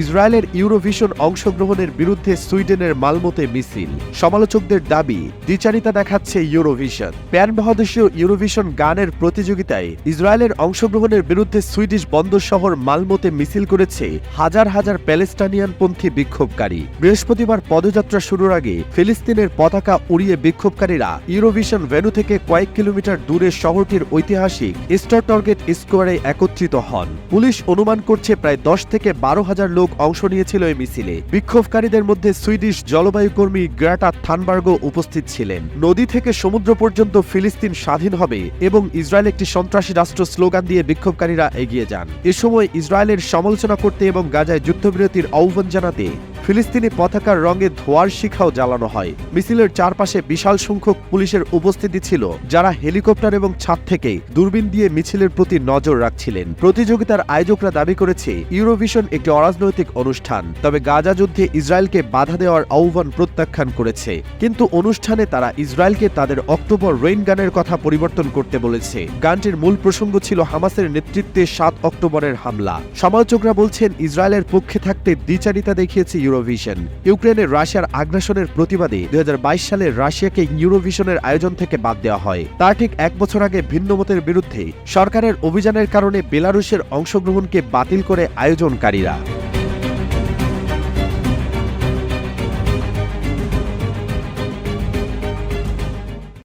ইসরায়েলের ইউরোভিশন অংশগ্রহণের বিরুদ্ধে সুইডেনের মালমোতে মিছিল। সমালোচকদের দাবি, দ্বিচারিতা দেখাচ্ছে ইউরোভিশন। প্যান মহাদেশীয় ইউরোভিশন গানের প্রতিযোগিতায় ইসরায়েলের অংশগ্রহণের বিরুদ্ধে সুইডিশ বন্দর শহর মালমোতে মিছিল করেছে হাজার হাজার প্যালেস্টানিয়ানপন্থী বিক্ষোভকারী। বৃহস্পতিবার পদযাত্রা শুরুর আগে ফিলিস্তিনের পতাকা উড়িয়ে বিক্ষোভকারীরা ইউরোভিশন ভেন্যু থেকে কয়েক কিলোমিটার দূরে শহরটির ঐতিহাসিক স্টার টার্গেট স্কোয়ারে একত্রিত হন। পুলিশ অনুমান করছে প্রায় দশ থেকে বারো হাজার লোক অংশ নিয়েছিল এই মিছিলে। বিক্ষোভকারীদের মধ্যে সুইডিশ জলবায়ু কর্মী গ্রাটা থানবার্গও উপস্থিত ছিলেন। নদী থেকে সমুদ্র পর্যন্ত ফিলিস্তিন স্বাধীন হবে এবং ইসরায়েল একটি সন্ত্রাসী রাষ্ট্র স্লোগান দিয়ে বিক্ষোভকারীরা এগিয়ে যান। এ সময় ইসরায়েলের সমালোচনা করতে এবং গাজায় যুদ্ধবিরতির আহ্বান জানাতে ফিলিস্তিনি পতাকার রঙে ধোয়ার শিখাও জ্বালানো হয়। মিছিলের চারপাশে বিশাল সংখ্যক পুলিশের উপস্থিতি ছিল, যারা হেলিকপ্টার এবং ছাদ থেকে দূরবীন দিয়ে মিছিলের প্রতি নজর রাখছিলেন। প্রতিযোগিতার আয়োজকরা দাবি করেছে, ইউরোভিশন একটি অরাজনৈতিক অনুষ্ঠান, তবে গাজা যুদ্ধে ইসরায়েলকে বাধা দেওয়ার আহ্বান প্রত্যাখ্যান করেছে। কিন্তু অনুষ্ঠানে তারা ইসরায়েলকে তাদের অক্টোবর রেইন গানের কথা পরিবর্তন করতে বলেছে। গানটির মূল প্রসঙ্গ ছিল হামাসের নেতৃত্বে সাত অক্টোবরের হামলা। সমালোচকরা বলছেন, ইসরায়েলের পক্ষে থাকতে দ্বিচারিতা দেখিয়েছে ইউরোভিশন ইউক্রেনে রাশিয়ার আগ্রাসনের প্রতিবাদে দু হাজার বাইশ সালে রাশিয়াকে ইউরোভিশনের আয়োজন থেকে বাদ দেওয়া হয়। তার ঠিক এক বছর আগে ভিন্ন মতের বিরুদ্ধে সরকারের অভিযানের কারণে বেলারুশের অংশগ্রহণকে বাতিল করে আয়োজনকারীরা।